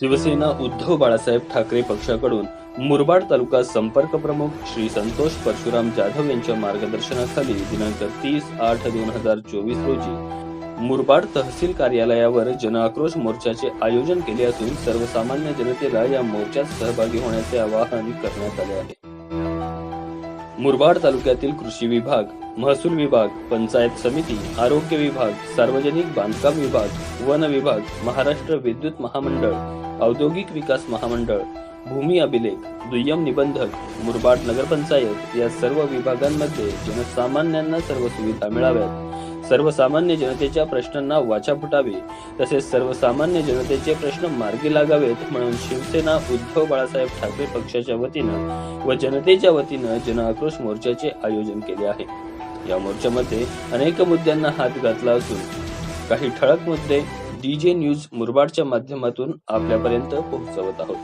शिवसेना उद्धव बाळासाहेब ठाकरे पक्षाकडून मुरबाड तालुका संपर्क प्रमुख श्री संतोष परशुराम जाधव यांच्या मार्गदर्शनाखाली दिनांक तीस आठ दोन हजार चोवीस रोजी मुरबाड तहसील कार्यालयावर जनआक्रोश मोर्चाचे आयोजन केले असून सर्वसामान्य जनतेला या मोर्चात सहभागी होण्याचे आवाहन करण्यात आले आहे. मुरबाड तालुक्यातील कृषी विभाग महसूल विभाग पंचायत समिती आरोग्य विभाग सार्वजनिक बांधकाम विभाग वन विभाग महाराष्ट्र विद्युत महामंडळ औद्योगिक विकास महामंडळ भूमी अभिलेख दुय्यम निबंधक मुरबाड नगरपंचायत या सर्व विभागांमध्ये जनसामान्यांना सर्व सुविधा मिळाव्यात. सर्वसामान्य जनतेच्या प्रश्नांना वाचा फुटावी तसेच सर्वसामान्य जनतेचे प्रश्न मार्गी लागावेत म्हणून शिवसेना उद्धव बाळासाहेब ठाकरे पक्षाच्या वतीनं व जनतेच्या वतीनं जनआक्रोश मोर्चाचे आयोजन केले आहे. या मोर्चामध्ये अनेक मुद्द्यांना हात घातला असून काही ठळक मुद्दे डीजे न्यूज मुरबाडच्या माध्यमातून आपल्यापर्यंत पोहोचवत आहोत.